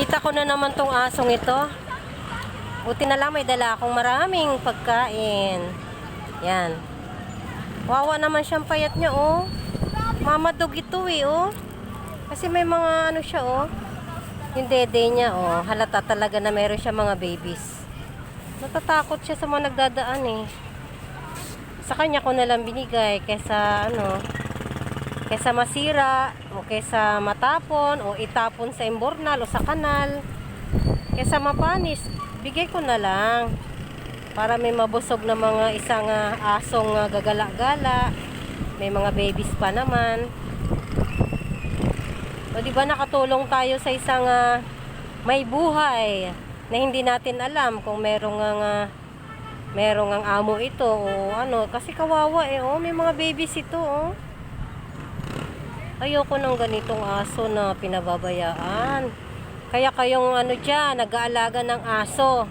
Nakita ko na naman tong asong ito. Buti na lang may dala akong maraming pagkain. Yan. Wawa naman siyang payat niya, oh. Mamadog ito, eh, oh. Kasi may mga ano siya, oh. Yung dede niya, oh. Halata talaga na meron siya mga babies. Natatakot siya sa mga nagdadaan, eh. Sa kanya ko na lang binigay kaysa, ano, kaysa masira o kaysa matapon o itapon sa imbornal o sa kanal. Kaysa mapanis bigay ko na lang para may mabusog na mga isang ah, asong ah, gagala-gala. May mga babies pa naman. O di ba nakatulong tayo sa isang ah, may buhay na hindi natin alam kung merong ang ah, merong ang amo ito o ano? Kasi kawawa eh oh. May mga babies ito oh Ayoko ng ganitong aso na pinababayaan. Kaya kayong ano dyan, nag-aalaga ng aso.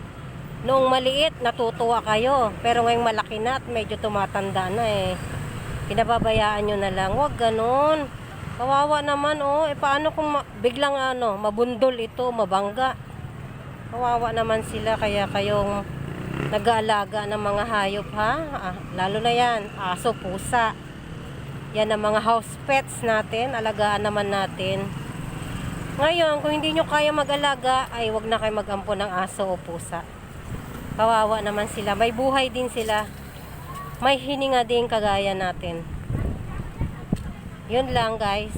Noong maliit, natutuwa kayo. Pero ngayong malaki na at medyo tumatanda na eh. Pinababayaan nyo na lang. Huwag ganun. Kawawa naman oh. E paano kung ma- biglang ano, mabundol ito, mabangga. Kawawa naman sila kaya kayong nag-aalaga ng mga hayop ha. Ah, lalo na yan, aso, pusa. Yan ang mga house pets natin. Alagaan naman natin. Ngayon, kung hindi nyo kaya mag-alaga, ay wag na kayo mag-ampo ng aso o pusa. Kawawa naman sila. May buhay din sila. May hininga din kagaya natin. Yun lang guys.